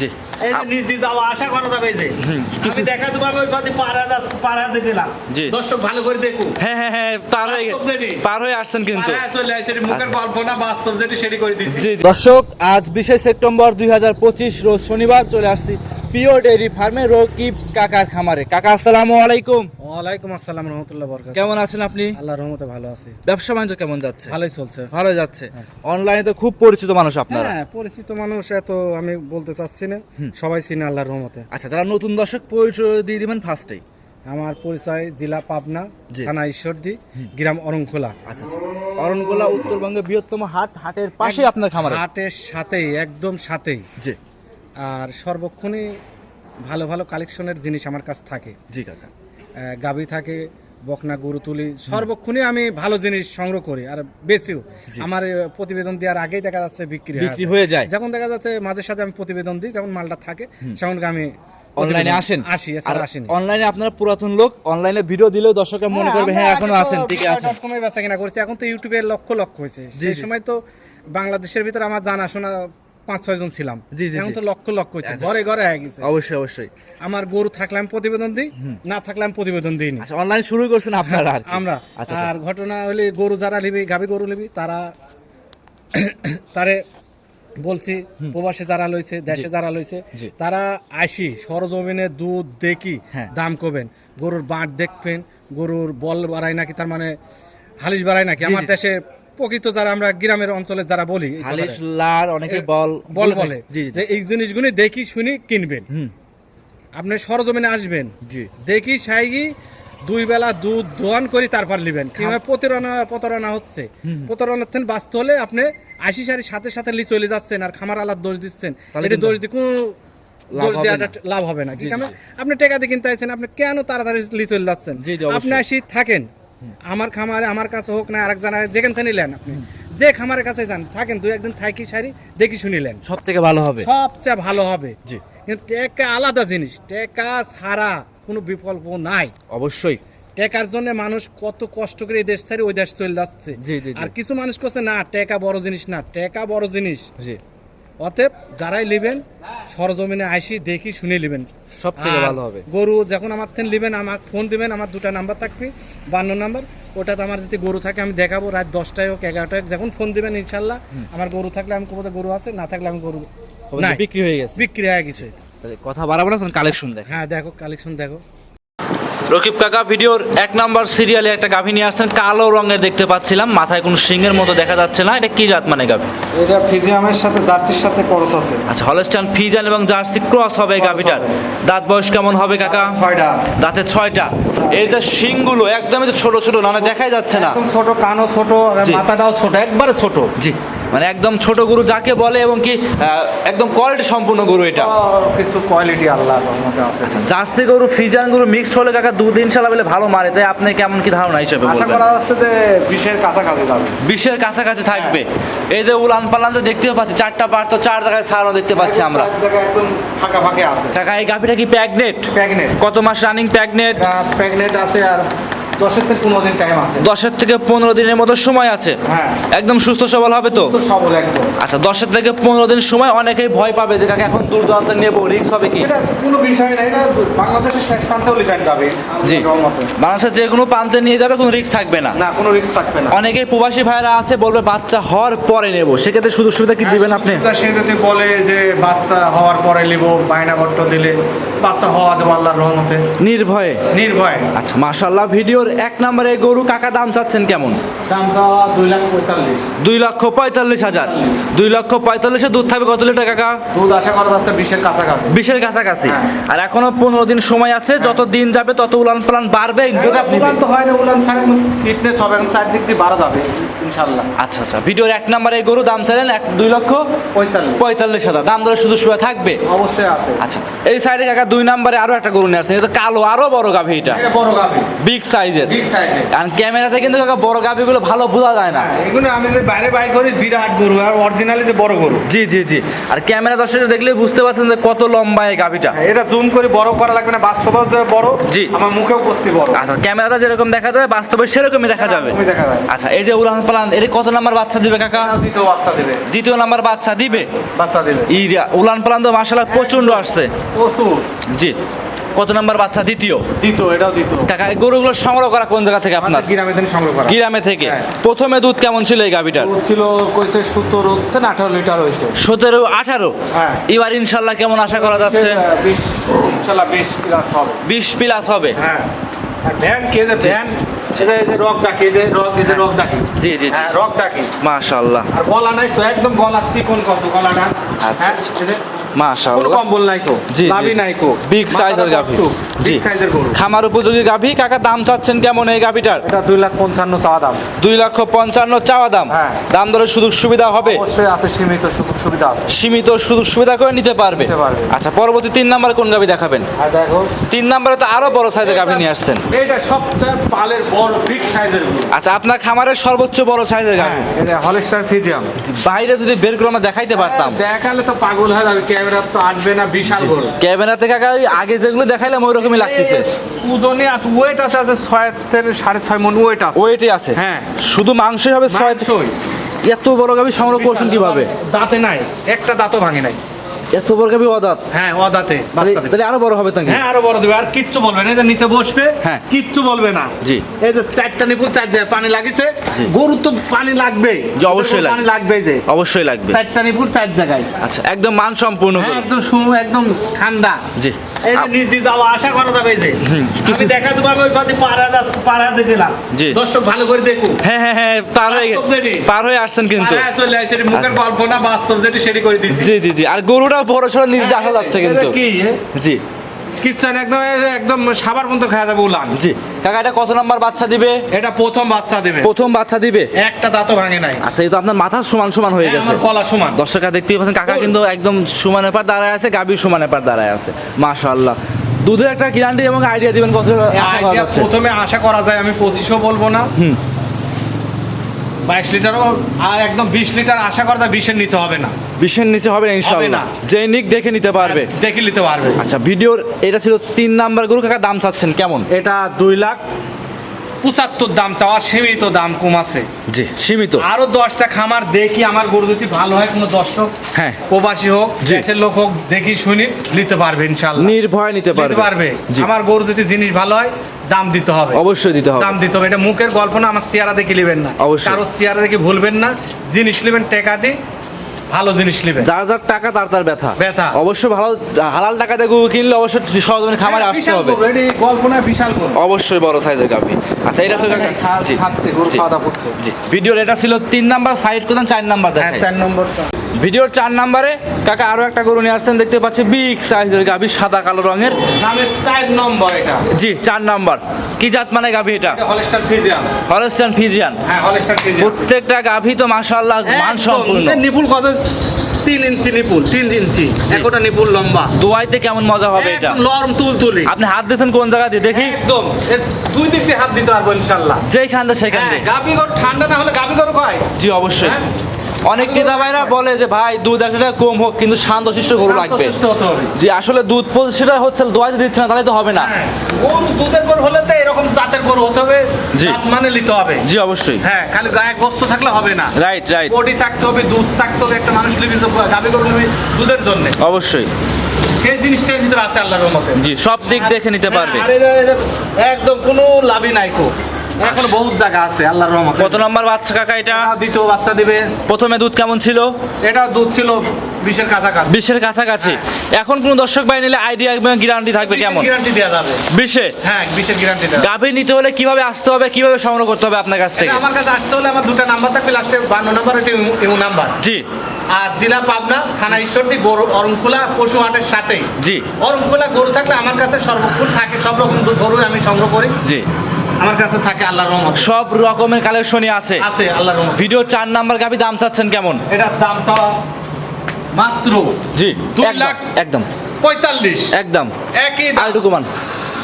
জি। এই যে নিজ দিয়ে যাওয়া আশা করা যাবে যে। আমি দেখা দেবো ওই পাশে পাড়া পাড়া দিলাম দর্শক ভালো করে দেখুক হ্যাঁ হ্যাঁ হ্যাঁ পার হয়ে পার হয়ে আসছেন কিন্তু। চলে আসছে মুখের গল্প বাস্তব যেটি সেটি করে দিচ্ছি দর্শক আজ বিশে সেপ্টেম্বর দুই হাজার পঁচিশ রোজ শনিবার চলে আসছি। পিওর ডেইরি ফার্মে রকিব কাকার খামারে। কাকা আসসালামু আলাইকুম। ওয়ালাইকুম আসসালাম রহমতুল্লাহ বরকাত। কেমন আছেন আপনি? আল্লাহ রহমতে ভালো আছি। ব্যবসা বাণিজ্য কেমন যাচ্ছে? ভালোই চলছে। ভালো যাচ্ছে। অনলাইনে তো খুব পরিচিত মানুষ আপনারা। হ্যাঁ পরিচিত মানুষ এত আমি বলতে চাচ্ছি না। সবাই চিনে আল্লাহর রহমতে। আচ্ছা যারা নতুন দর্শক পরিচয় দিয়ে দিবেন ফার্স্টেই আমার পরিচয় জেলা পাবনা। থানা ঈশ্বরদী গ্রাম অরংখোলা আচ্ছা আচ্ছা। অরণগোলা উত্তরবঙ্গের বৃহত্তম হাট হাটের পাশেই আপনার খামার। হাটের সাথেই একদম সাথেই। জি। আর সর্বক্ষণই ভালো ভালো কালেকশনের জিনিস আমার কাছে থাকে। জি কাকা। গাভী থাকে বকনা গরু তুলি সর্বক্ষণে আমি ভালো জিনিস সংগ্রহ করি আর বেশিও। আমার প্রতিবেদন দেওয়ার আগেই দেখা যাচ্ছে বিক্রি হয়ে বিক্রি হয়ে যায়। যখন দেখা যাচ্ছে মাঝে সাথে আমি প্রতিবেদন দিই যখন মালটা থাকে সেখন আমি অনলাইনে আসেন? আসি এছাড়া আসিনি। অনলাইনে আপনারা পুরাতন লোক অনলাইনে ভিডিও দিলেও দর্শকরা মনে করবে হ্যাঁ এখনও আছেন ঠিক আছে কমে বেচা কিনা করছি এখন তো ইউটিউবে লক্ষ লক্ষ হয়েছে। সেই সময় তো বাংলাদেশের ভিতরে আমার জানাশোনা পাঁচ ছয় জন ছিলাম। জি, জি, এখন তো লক্ষ লক্ষ হয়েছে আচ্ছা। ঘরে ঘরে হয়ে গেছে। অবশ্যই অবশ্যই। আমার গরু থাকলে আমি প্রতিবেদন দিই না থাকলে আমি প্রতিবেদন দিই না আচ্ছা অনলাইন শুরু করছেন আপনারা আর আমরা। আচ্ছা আচ্ছা। আর ঘটনা হলে গরু যারা নিবি গাভী গরু নিবি তারা তারে বলছি প্রবাসে যারা লইছে দেশে যারা লইছে তারা আসি সরজমিনে দুধ দেখি হ্যাঁ। দাম কবেন। গরুর বাঁট দেখবেন গরুর বল বাড়ায় নাকি তার মানে হালিশ বাড়ায় নাকি? আমার দেশে প্রকৃত যারা আমরা গ্রামের অঞ্চলে যারা বলি হালিশ লার অনেকে বল বল বলে। যে এই জিনিসগুলি দেখি শুনি কিনবেন। আপনি সরজমিনে আসবেন। জি। দেখি সাইগি দুই বেলা দুধ দোয়ান করি তারপর নেবেন কীভাবে প্রতারণা প্রতারণা হচ্ছে? প্রতারণা থেকে বাঁচতে হলে আপনি আশি সারি সাথে সাথে লি চলে যাচ্ছেন আর খামার আলার দোষ দিচ্ছেন। এটা দোষ দিয়ে কোনো লাভ দোষ হবে দেওয়াটা না। লাভ হবে না। আপনি টাকা দিয়ে কিনতে আইছেন আপনি কেন তাড়াতাড়ি লি চলে যাচ্ছেন? আপনি আসি থাকেন। আমার খামারে আমার কাছে হোক না আরেক জায়গায় যেখান থেকে নিলেন আপনি যে খামারের কাছে যান থাকেন দুই একদিন থাকি সারি দেখি শুনিলেন। সব থেকে ভালো হবে। সবচেয়ে ভালো হবে। জি। কিন্তু টেকা আলাদা জিনিস টেকা ছাড়া কোনো বিকল্প নাই। অবশ্যই। টেকার জন্য মানুষ কত কষ্ট করে এই দেশ ছাড়ি ওই দেশ চলে যাচ্ছে। আর কিছু মানুষ করছে না টেকা বড় জিনিস না টেকা বড় জিনিস। জি। অতএব যারাই নেবেন সরজমিনে আইসি দেখি শুনে নেবেন। সব থেকে ভালো হবে। গরু যখন আমার থেকে নেবেন আমার ফোন দিবেন আমার দুটা নাম্বার থাকবে বান্ন নাম্বার। ওটাতে আমার যদি গরু থাকে আমি দেখাবো রাত দশটায় হোক এগারোটায় হোক যখন ফোন দিবেন ইনশাল্লাহ আমার গরু থাকলে আমি কোথাও গরু আছে না থাকলে আমি গরু বিক্রি হয়ে গেছে। বিক্রি হয়ে গেছে। তাহলে কথা বাড়াবো না কালেকশন দেখ। হ্যাঁ দেখো কালেকশন দেখো। রকিব কাকা ভিডিওর এক নাম্বার সিরিয়ালে একটা গাভী নিয়ে আসছেন। কালো রঙের দেখতে পাচ্ছিলাম মাথায় কোনো সিংহের মতো দেখা যাচ্ছে না। এটা কি জাত মানে গাভী? এটা ফিজিয়ামের সাথে জার্সির সাথে ক্রস আছে। আচ্ছা হলস্টান ফিজান এবং জার্সি ক্রস হবে গাভীটার। দাঁত বয়স কেমন হবে কাকা? ছয়টা। দাঁতে ছয়টা। এই যে শিংগুলো একদমই তো ছোট ছোট না দেখাই যাচ্ছে না। একদম ছোট কানও ছোট আর মাথাটাও ছোট একবারে ছোট। জি। মানে একদম ছোট গরু যাকে বলে এবং কি একদম কোয়ালিটি সম্পূর্ণ গরু এটা। কিছু কোয়ালিটি আল্লাহ আচ্ছা জার্সি গরু ফিজান গরু মিক্সড হলে কাকা দুধ ইনশাল্লাহ বলে ভালো মারে তাই আপনি কেমন কি ধারণা হিসেবে আশা করা যাচ্ছে যে বিশের কাছাকাছি যাবে। বিশের কাছাকাছি থাকবে। এই যে উলান পালান যে দেখতে পাচ্ছি চারটা পার তো চার জায়গায় ছাড়ানো দেখতে পাচ্ছি আমরা। একদম ফাঁকা ফাঁকে আছে। কাকা এই গাভিটা কি প্যাগনেট? প্যাগনেট। কত মাস রানিং প্যাগনেট? প্যাগনেট আছে আর দশের থেকে পনেরো দিন টাইম আছে। দশের থেকে পনেরো দিনের মতো সময় আছে। হ্যাঁ। একদম সুস্থ সবল হবে তো? সবল একদম। আচ্ছা দশের থেকে পনেরো দিন সময় অনেকেই ভয় পাবে যে কাকা এখন দূর দূরান্তে নেব রিক্স হবে কি? এটা কোনো বিষয় না এটা বাংলাদেশের শেষ প্রান্তেও লিখান যাবে। জি। বাংলাদেশের যে কোনো প্রান্তে নিয়ে যাবে কোনো রিস্ক থাকবে না। না কোনো রিস্ক থাকবে না। অনেকেই প্রবাসী ভাইরা আছে বলবে বাচ্চা হওয়ার পরে নেব। সেক্ষেত্রে সুযোগ সুবিধা কি দিবেন আপনি? সে যদি বলে যে বাচ্চা হওয়ার পরে নিব বায়না বট্ট দিলে বাচ্চা হওয়া দেবো আল্লাহর রহমতে। নির্ভয়ে? নির্ভয়। আচ্ছা মাশাল্লাহ ভিডিওর এক নম্বরে গরু কাকা দাম চাচ্ছেন কেমন? দাম চাওয়া দুই লাখ পঁয়তাল্লিশ। দুই লক্ষ পঁয়তাল্লিশ হাজার। দুই লক্ষ পঁয়তাল্লিশে দুধ থাকবে কত লিটার কাকা? দুধ আশা করা যাচ্ছে বিশের কাছাকাছি। বিশের কাছাকাছি। হ্যাঁ। আর এখনও পনেরো দিন সময় আছে যত দিন যাবে তত উলান পালান বাড়বে গরু আপনি উলান তো হয় না উলান ছাড়া ফিটনেস হবে এখন চারদিক দিয়ে বাড়া যাবে ইনশাল্লাহ আচ্ছা আচ্ছা। ভিডিওর এক নম্বরে এই গরু দাম চাইলেন এক দুই লক্ষ পঁয়তাল্লিশ। পঁয়তাল্লিশ হাজার। দাম দরে শুধু শুয়ে থাকবে? অবশ্যই আছে। আচ্ছা। এই সাইডে কাকা দুই নম্বরে আরও একটা গরু নিয়ে আসছেন। এটা কালো আরও বড় গাভী এটা। এটা বড় গাভি। বিগ সাইজের সাইজের। কারণ ক্যামেরাতে কিন্তু কাকা বড় গাভিগুলো ভালো বোঝা যায় না। এগুলো আমি যে বাইরে বাই করি বিরাট গরু আর অরিজিনালি যে বড় গরু। জি জি জি। আর ক্যামেরা দর্শক দেখলে বুঝতে পারছেন যে কত লম্বা এই গাভিটা। এটা জুম করে বড় করা লাগবে না বাস্তবেও যে বড় জি। আমার মুখেও করছি বড়। আচ্ছা ক্যামেরাটা যেরকম দেখা যায় বাস্তবে সেরকমই দেখা যাবে। আচ্ছা এই যে উড়ান পালান এর কত নাম্বার বাচ্চা দিবে কাকা? দ্বিতীয় বাচ্চা দেবে। দ্বিতীয় নাম্বার বাচ্চা দিবে? বাচ্চা দেবে। ইরা উলান পালান তো মাসাল্লাহ প্রচণ্ড আসছে। প্রচুর। জি। কত নাম্বার বাচ্চা? দ্বিতীয়। দ্বিতীয় এটাও দ্বিতীয়। এই গরুগুলো সংগ্রহ করা কোন জায়গা থেকে আপনার? গ্রামে থেকে সংগ্রহ করা। গিরামে থেকে। হ্যাঁ। প্রথমে দুধ কেমন ছিল এই গাভিটার? দুধ ছিল কইছে সতেরো থেকে আঠারো লিটার হয়েছে সতেরো আঠারো? হ্যাঁ। এবার ইনশাল্লাহ কেমন আশা করা যাচ্ছে? বিশ ইনশাল্লাহ বিশ প্লাস হবে। বিশ প্লাস হবে। হ্যাঁ। আর ভ্যান কে যে ভ্যান জি, জি। হ্যাঁ রক ডাকি। মাশাল্লাহ। আর গলা নাই তো একদম গলা চিকন কত গলাটা। আচ্ছা, হ্যাঁ, কম্বল নাই কো। নাই কো। জি। সাইজের গরু। খামার উপযোগী গাভী? কাকা দাম চাচ্ছেন কেমন এই এটা লাখ পঞ্চান্ন চাওয়া দাম। লক্ষ চাওয়া দাম। হ্যাঁ। দাম দরের সুযোগ সুবিধা হবে? অবশ্যই আছে সীমিত সুযোগ সুবিধা আছে। সীমিত সুযোগ সুবিধা করে নিতে পারবে? আচ্ছা পরবর্তী তিন নাম্বার কোন গাভী দেখাবেন? দেখো। তিন নাম্বারে তো আরও বড় সাইজের গাভী নিয়ে আসছেন। এটা সবচেয়ে পালের বড় বিগ সাইজের গরু। আচ্ছা আপনার খামারের সর্বোচ্চ বড় সাইজের গাভী। হ্যাঁ, এটা হলিস্টার ফিজিয়াম। বাইরে যদি বের করে আমরা দেখাইতে পারতাম। দেখালে তো পাগল হয়ে যাবে ক্যামেরা তো আসবে না বিশাল গরু ক্যামেরাতে কাকা ওই আগে যেগুলো দেখাইলাম ওই রকমই লাগতেছে। ওজনে আছে ওয়েট আছে আছে ছয় থেকে সাড়ে ছয় মন ওয়েট আছে। ওয়েটই আছে। হ্যাঁ। শুধু মাংসই হবে ছয়। এত বড় গাবি সংগ্রহ করছেন কীভাবে? দাঁতে নাই একটা দাঁতও ভাঙে নাই। এত বড় গাভী অদাত হ্যাঁ অদাতে তাহলে আরও বড় হবে তাকে হ্যাঁ আরও বড় দিবে। আর কিচ্ছু বলবে না। এই যে নিচে বসবে হ্যাঁ। কিচ্ছু বলবে না। জি। এই যে চারটা নিপুল চার জায়গায় পানি লাগিছে। গরু তো পানি লাগবে। জি, অবশ্যই লাগবে। পানি লাগবে যে। অবশ্যই লাগবে। চারটা নিপুল চার জায়গায়। আচ্ছা একদম মান সম্পূর্ণ হ্যাঁ একদম শুনো একদম ঠান্ডা। জি। এই যে নিজ দিয়ে যাওয়া আশা করা যাবে যে। আমি দেখা দেবো আমি ওই পাড়া পাড়া দিলাম। দর্শক ভালো করে দেখুক হ্যাঁ হ্যাঁ হ্যাঁ পার হয়ে পার হয়ে আসছেন কিন্তু। চলে আসছে মুখের গল্প না বাস্তব যেটি সেটি করে দিছি। জি জি জি আর গরুটা বড় সড়ো নিজ দিয়ে আসা যাচ্ছে কিন্তু। কি জি। কিচ্ছু একদম একদম সাবার মতো খাওয়া যাবে উলান। জি। কাকা এটা কত নাম্বার বাচ্চা দিবে? এটা প্রথম বাচ্চা দেবে। প্রথম বাচ্চা দিবে? একটা দাঁতও ভাঙে নাই। আচ্ছা এই তো আপনার মাথা সমান সমান হয়ে গেছে। কলা সমান। দর্শকরা দেখতেই পাচ্ছেন কাকা কিন্তু একদম সমান এপার দাঁড়ায় আছে গাভীর সমান এপার দাঁড়ায় আছে। মাশাআল্লাহ। দুধের একটা গ্যারান্টি এবং আইডিয়া দিবেন কত আইডিয়া প্রথমে আশা করা যায় আমি পঁচিশও বলব না। বাইশ লিটারও আর একদম বিশ লিটার আশা করা যায় বিশের নিচে হবে না। বিশের নিচে হবে না ইনশাআল্লাহ না। যে নিক দেখে নিতে পারবে। দেখে নিতে পারবে। আচ্ছা ভিডিওর এটা ছিল তিন নাম্বার গরু কাকা দাম চাচ্ছেন কেমন? এটা দুই লাখ পঁচাত্তর দাম চাওয়া সীমিত দাম কম আছে। জি সীমিত। আরও দশটা খামার দেখি আমার গরু যদি ভালো হয় কোনো দর্শক হ্যাঁ। প্রবাসী হোক। দেশের লোক হোক দেখি শুনি নিতে পারবে ইনশাল্লাহ নির্ভয় নিতে পারবে। আমার গরু যদি জিনিস ভালো হয় দাম দিতে হবে। অবশ্যই দিতে হবে। দাম দিতে হবে। এটা মুখের গল্প না আমার চেহারা দেখে নেবেন না। অবশ্যই। কারও চেহারা দেখে ভুলবেন না। জিনিস নেবেন টাকা দিয়ে। ভালো জিনিস নেবে। যার যার টাকা তার তার ব্যথা। ব্যথা। অবশ্যই ভালো হালাল টাকা দিয়ে গরু কিনলে অবশ্যই সরজমিনে খামারে হ্যাঁ, আসতে হবে। গরু, এটি গল্প না বিশাল অবশ্যই বড় সাইজের গাভী। আচ্ছা এটা ছিল ভিডিওর এটা ছিল তিন নাম্বার সাইড কোথায়? চার নাম্বার হ্যাঁ চার নম্বরটা ভিডিওর চার নাম্বারে কাকা আরও একটা গরু নিয়ে আসছেন দেখতে পাচ্ছি বিগ সাইজের গাভী সাদা কালো রঙের। নামের চার নম্বর এটা। জি চার নাম্বার। কি জাত মানে গাভী এটা? Holstein Friesian Holstein Friesian. হ্যাঁ হলস্টার ফিজিয়াম প্রত্যেকটা গাভী তো মাশাআল্লাহ মান সম্পূর্ণ। নিপুল কত? তিন ইঞ্চি নিপুল তিন ইঞ্চি। একটা নিপুল লম্বা। দোয়াইতে কেমন মজা হবে এটা? একদম নরম তুল তুলি আপনি হাত দিয়েছেন কোন জায়গা দিয়ে? দেখি। একদম। দুই দিক দিয়ে হাত দিতে পারব ইনশাল্লাহ যেইখান দিয়ে সেখান দিয়ে। গাভি গরু ঠান্ডা না হলে গাভি গরু কয়? জি অবশ্যই। হ্যাঁ? অনেক ক্রেতা ভাইরা বলে যে ভাই দুধ একটা কম হোক কিন্তু শান্তশিষ্ট গরু লাগবে। যে আসলে দুধ সেটা হচ্ছে দোয়াইতে দিচ্ছে না তাহলে তো হবে না। হ্যাঁ, গরু দুধের গরু হলে তো এরকম জাতের গরু হতে হবে জি। মানে নিতে হবে। জি অবশ্যই। হ্যাঁ খালি গায়ে গোস্ত থাকলে হবে না। রাইট রাইট বডি থাকতে হবে দুধ থাকতে হবে একটা মানুষ লিবি তো গাভি গরু লিবি দুধের জন্য। অবশ্যই। সেই জিনিসটার ভিতরে আছে আল্লাহর রহমতে। জি সব দিক দেখে নিতে পারবে। আর এই যে- এই যে একদম কোনো লাভই নাই কো। এখন বহুত জায়গা আছে আল্লাহর রহমতে। কত নম্বর বাচ্চা কাকা এটা? দ্বিতীয় বাচ্চা দিবে। প্রথমে দুধ কেমন ছিল? এটা দুধ ছিল বিশের কাছাকাছি। বিশের কাছাকাছি। এখন কোন দর্শক ভাই নিলে আইডিয়া এবং গ্যারান্টি থাকবে কেমন? গ্যারান্টি দেওয়া যাবে। বিশে? হ্যাঁ বিশের গ্যারান্টি দেওয়া গাভী নিতে হলে কীভাবে আসতে হবে কীভাবে সংগ্রহ করতে হবে আপনার কাছ থেকে? আমার কাছে আসতে হলে আমার দুটো নাম্বার থাকবে লাস্টে বান্ন নাম্বার এটা নাম্বার। জি। আর জেলা পাবনা থানা ঈশ্বরদী গরু অরংখোলা পশু হাটের সাথেই। জি। অরংখোলা গরু থাকলে আমার কাছে সর্বক্ষণ থাকে সব রকম গরু আমি সংগ্রহ করি। জি। আমার কাছে থাকে আল্লাহর রহমত। সব রকমের কালেকশনই আছে। আছে আল্লাহর রহমত। ভিডিও চার নাম্বার গাভী দাম চাচ্ছেন কেমন? এটার দাম চাওয়া মাত্র জি দুই লাখ। একদম। পঁয়তাল্লিশ। একদম। একই আর দাম। একটু কমান।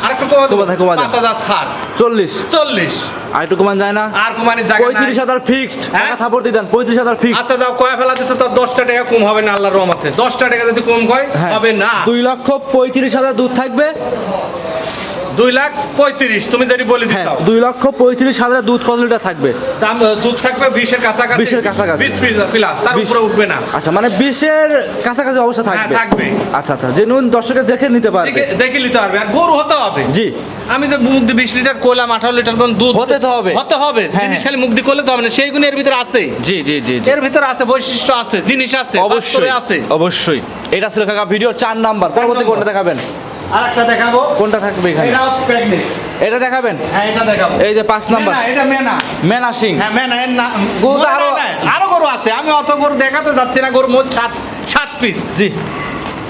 আর একটু কমা দেবো কমা কমা পাঁচ হাজার ছাড় চল্লিশ। চল্লিশ। আর একটু কমান যায় না? আর জায়গা নাই। পঁয়ত্রিশ হাজার ফিক্সড হ্যাঁ? টাকা থাপড় দিয়ে দেন পঁয়ত্রিশ হাজার ফিক্সড আচ্ছা যাও কয়া ফেলা দিতে তো দশটা টাকা কম হবে না আল্লাহর রহমতে। দশটা টাকা যদি কম হয়। হবে না। দুই লক্ষ পঁয়ত্রিশ হাজার দুধ থাকবে। দুই লাখ পঁয়ত্রিশ তুমি যদি বলে হ্যাঁ দুই লক্ষ পঁয়ত্রিশ হাজার দুধ কত লিটার থাকবে? দাম দুধ থাকবে বিশের কাছাকাছি। 20 এর কাছাকাছি। বিশ প্লাস তার উপরে উঠবে না। আচ্ছা মানে বিশের কাছাকাছি অবস্থা থাকবে হ্যাঁ, থাকবে। আচ্ছা আচ্ছা যে নুন দর্শকের দেখে নিতে পারবে। দেখে নিতে পারবে। আর গরু হতে হবে। জি। আমি তো মুখ দিয়ে বিশ লিটার করলাম আঠারো লিটার কোন দুধ হতে তো হবে। হতে হবে। হ্যাঁ, জিনিস। খালি মুখ দিয়ে করলে তো হবে না। সেইগুলো এর ভিতরে আছে। জি জি জি এর ভিতরে আছে বৈশিষ্ট্য আছে জিনিস আছে অবশ্যই আছে। অবশ্যই। এটা ছিল কাকা ভিডিও চার নাম্বার। পরবর্তী। কোনটা দেখাবেন? আর একটা দেখাবো। কোনটা থাকবে এখানে? এটা প্রেগনেন্ট এটা দেখাবেন? হ্যাঁ এটা দেখাবো। এই যে পাঁচ নাম্বার। এটা মেনা। মেনা সিং। হ্যাঁ মেনা এর না গরু আরো- আরও গরু আছে। আমি অত গরু দেখাতে যাচ্ছি না গরু মোট সাত সাত পিস জি।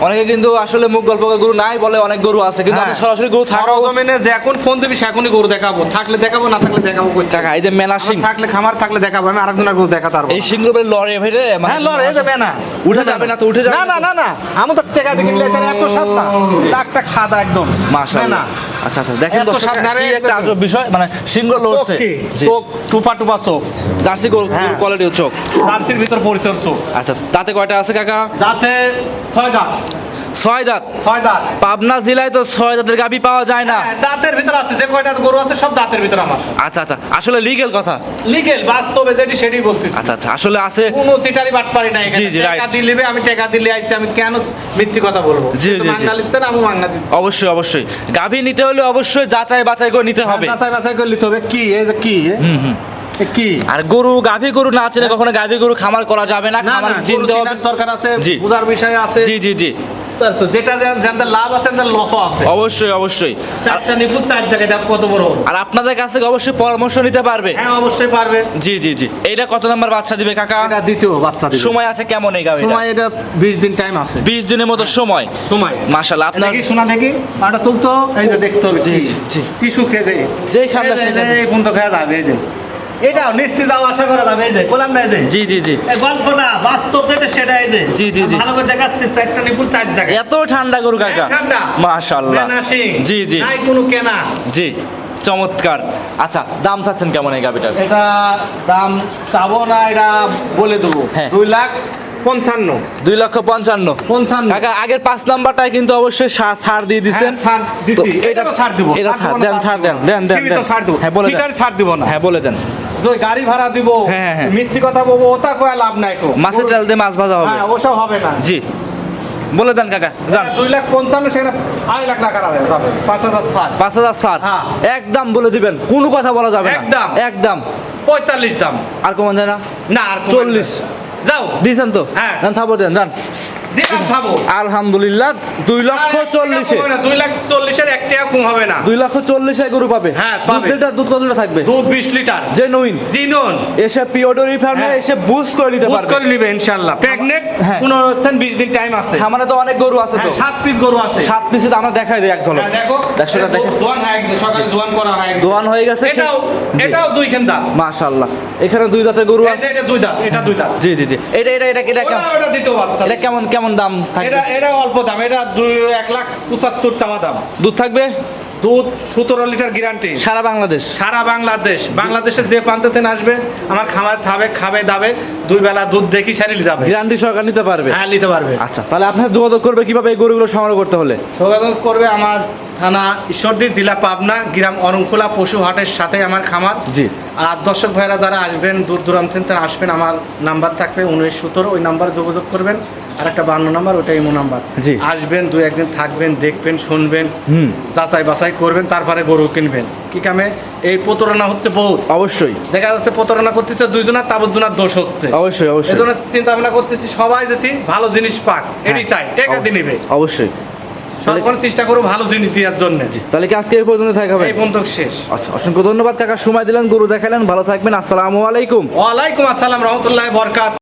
অনেকে কিন্তু আসলে মুখ গল্প গুরু নাই বলে অনেক গরু আছে কিন্তু হ্যাঁ। সরাসরি গরু থাকা জমিনে যখন ফোন দিবি সেখনই গরু দেখাবো। থাকলে দেখাবো না থাকলে দেখাবো কই টাকা এই যে মেলা সিং। থাকলে খামার থাকলে দেখাবো আমি আরেকজনের গরু দেখা পারব এই সিং গরু লড়ে ভাই রে হ্যাঁ লড়ে যাবে না উঠে যাবে না তো উঠে যাবে না না না না আমি তো টেকা নিয়েছি এত সাদা। টাক টাক সাদা একদম। মাশাআল্লাহ। না আচ্ছা আচ্ছা দেখেন দর্শক কি একটা আজব বিষয় মানে সিঙ্গল চোখ লড়ছে চোখ টুপা টুপা চোখ। জার্সি গরু হ্যাঁ। কোয়ালিটির চোখ। জার্সির ভিতর পরিচয় চোখ। আচ্ছা আচ্ছা তাতে কয়টা আছে কাকা? তাতে ছয় দাঁত ছয় দাঁত ছয় দাঁত পাবনা জেলায় তো ছয় দাঁতের গাবি পাওয়া যায় না। হ্যাঁ, দাঁতের ভিতর আছে যে কয়টা গরু আছে সব দাঁতের ভিতর আমার। আচ্ছা আচ্ছা আসলে লিগেল কথা। লিগেল বাস্তবে যেটি সেটাই বলতেছি। আচ্ছা আচ্ছা আসলে আছে কোনো সিটারি বাট পারি না জি, জি, টাকা দিলে আমি টাকা দিলে আইছি আমি কেন মিথ্যে কথা বলব? জি, জি। মাংনা লিখতে না আমি মাংনা দিচ্ছি। অবশ্যই অবশ্যই। গাভী নিতে হলে অবশ্যই যাচাই বাছাই করে নিতে হবে। যাচাই বাছাই করে নিতে হবে। কি? এই যে কি? এ? এ কি? আর গরু গাভী গরু না চিনে কখনো গাভী গরু খামার করা যাবে না না খামার চিনতে হবে। দরকার আছে জি। বুঝার বিষয় আছে। জি জি জি। যেটা লাভ আছে যেন লসও আছে। অবশ্যই অবশ্যই। চারটা নিপুত চার জায়গায় দেখ কত বড় আর আপনাদের কাছ অবশ্যই পরামর্শ নিতে পারবে। হ্যাঁ অবশ্যই পারবে। জি জি জি। এইটা কত নাম্বার বাচ্চা দিবে কাকা? এটা দ্বিতীয় বাচ্চা দিবে। সময় আছে কেমন এই গাভীটা সময় এটা বিশ দিন টাইম আছে। বিশ দিনের মতো সময়। সময়। মাশাল্লাহ আপনার দেখি শোনা দেখি। পাটা তুলতো এই যে দেখতে হবে। জি? জি। টিস্যু খেয়ে যে, সেখানে। এই পর্যন্ত খেয়ে যাবে এই যে। এটাও নিস্তি যাওয়া আশা করা যাবে এই যে বললাম না এই যে। জি জি জি। এই গল্পটা বাস্তব যেটা সেটা এই যে। জি, জি, জি। ভালো করে দেখাচ্ছি চার জায়গায়। এত ঠান্ডা গরু কাকা। ঠান্ডা। মাশাল্লাহ বেনাসি। জি জি। নাই কোনো কেনা। জি চমৎকার। আচ্ছা দাম চাচ্ছেন কেমন এই গাভিটার? এটা দাম চাবো না এটা বলে দেবো। হ্যাঁ। দুই লাখ পঞ্চান্ন। দুই লক্ষ পঞ্চান্ন। পঞ্চান্ন। কাকা আগের পাঁচ নাম্বারটায় কিন্তু অবশ্যই ছাড় দিয়ে দিচ্ছেন হ্যাঁ, ছাড় দিছি। তো এটা ছাড় দিব। এটা ছাড় দেন ছাড় ছাড় দেন দেন দেন দেন। ছাড় দিব। হ্যাঁ বলে দেন। ছাড় দিব না। হ্যাঁ বলে দেন। যে গাড়ি ভাড়া দিব হ্যাঁ, হ্যাঁ। মিথ্যে কথা বলব ওটা কয়া লাভ নাই কো। মাছের তেল দিয়ে মাছ ভাজা হবে। হ্যাঁ ওসব হবে না। জি। বলে দেন কাকা যান। দুই লাখ পঞ্চান্ন সেখানে আড়াই লাখ টাকা যাবে পাঁচ হাজার ছাড়। পাঁচ হাজার হ্যাঁ। একদম বলে দিবেন কোনো কথা বলা যাবে একদম। একদম। পঁয়তাল্লিশ দাম। আর কমান যায় না? না আর চল্লিশ। যাও। দিয়েছেন তো? হ্যাঁ। যান থাপো দেন যান। আলহামদুলিল্লাহ দুই লক্ষ চল্লিশে। দুই লাখ চল্লিশের এক টাকা কম হবে না। দুই লক্ষ চল্লিশে গরু পাবে। হ্যাঁ, দুধ লিটার দুধ কত লিটার থাকবে? দুধ বিশ লিটার। যে নইন জিনুন এসে পিওডরি ফার্মে হ্যাঁ। এসে বুঝ করে নিতে পারবে। করে নিবে ইনশাল্লাহ প্রেগনেন্ট হ্যাঁ। পনেরো থেকে বিশ দিন টাইম আছে। খামারে তো অনেক গরু আছে তো। হ্যাঁ, সাত পিস গরু আছে। সাত পিসে তো আমরা দেখাই দিই এক ঝলক হ্যাঁ, দেখো। দোয়ান হয় দোয়ান করা হয় দোয়ান হয়ে গেছে এটাও এটাও দুই খেন্দা। মাশাআল্লাহ। এখানে দুই দাঁতের গরু আছে। এটা দুই দাঁত এটা দুই দাঁত। জি জি জি। এটা এটা এটা এটা কেমন কেমন কেমন দাম থাকবে? এটা এটা অল্প দাম এটা দুই এক লাখ পঁচাত্তর চাওয়া দাম। দুধ থাকবে? দুধ সতেরো লিটার গ্যারান্টি সারা বাংলাদেশ? সারা বাংলাদেশ। বাংলাদেশের যে প্রান্তে আসবে আমার খামার খাবে খাবে দাবে দুই বেলা দুধ দেখি সারিল যাবে। গ্যারান্টি সরকার নিতে পারবে? হ্যাঁ নিতে পারবে। আচ্ছা তাহলে আপনার যোগাযোগ করবে কীভাবে এই গরুগুলো সংগ্রহ করতে হলে? যোগাযোগ করবে আমার থানা ঈশ্বরদী জেলা পাবনা গ্রাম অরংখোলা পশু হাটের সাথে আমার খামার। জি। আর দর্শক ভাইরা যারা আসবেন দূর দূরান্ত থেকে আসবেন আমার নাম্বার থাকবে উনিশ সতেরো ওই নাম্বারে যোগাযোগ করবেন। আর একটা বান্ন নাম্বার ওটা ইমো নাম্বার। জি। আসবেন দু একদিন থাকবেন দেখবেন শুনবেন হুম। যাচাই বাছাই করবেন তারপরে গরু কিনবেন। কি কামে? এই প্রতারণা হচ্ছে বহুত। অবশ্যই। দেখা যাচ্ছে প্রতারণা করতেছে দুইজনের তাবজনার দোষ হচ্ছে। অবশ্যই অবশ্যই। এজন্য চিন্তা ভাবনা করতেছি সবাই যদি ভালো জিনিস পাক। এটি চাই টেকা দিয়ে নিবে। অবশ্যই। সরকার চেষ্টা করো ভালো জিনিস দেওয়ার জন্য। তাহলে কি আজকে এই পর্যন্ত থাকবে এই পর্যন্ত শেষ। আচ্ছা অসংখ্য ধন্যবাদ কাকা সময় দিলেন গরু দেখালেন ভালো থাকবেন আসসালামু আলাইকুম। ওয়ালাইকুম আসসালাম রহমতুল্লাহ বরকাত।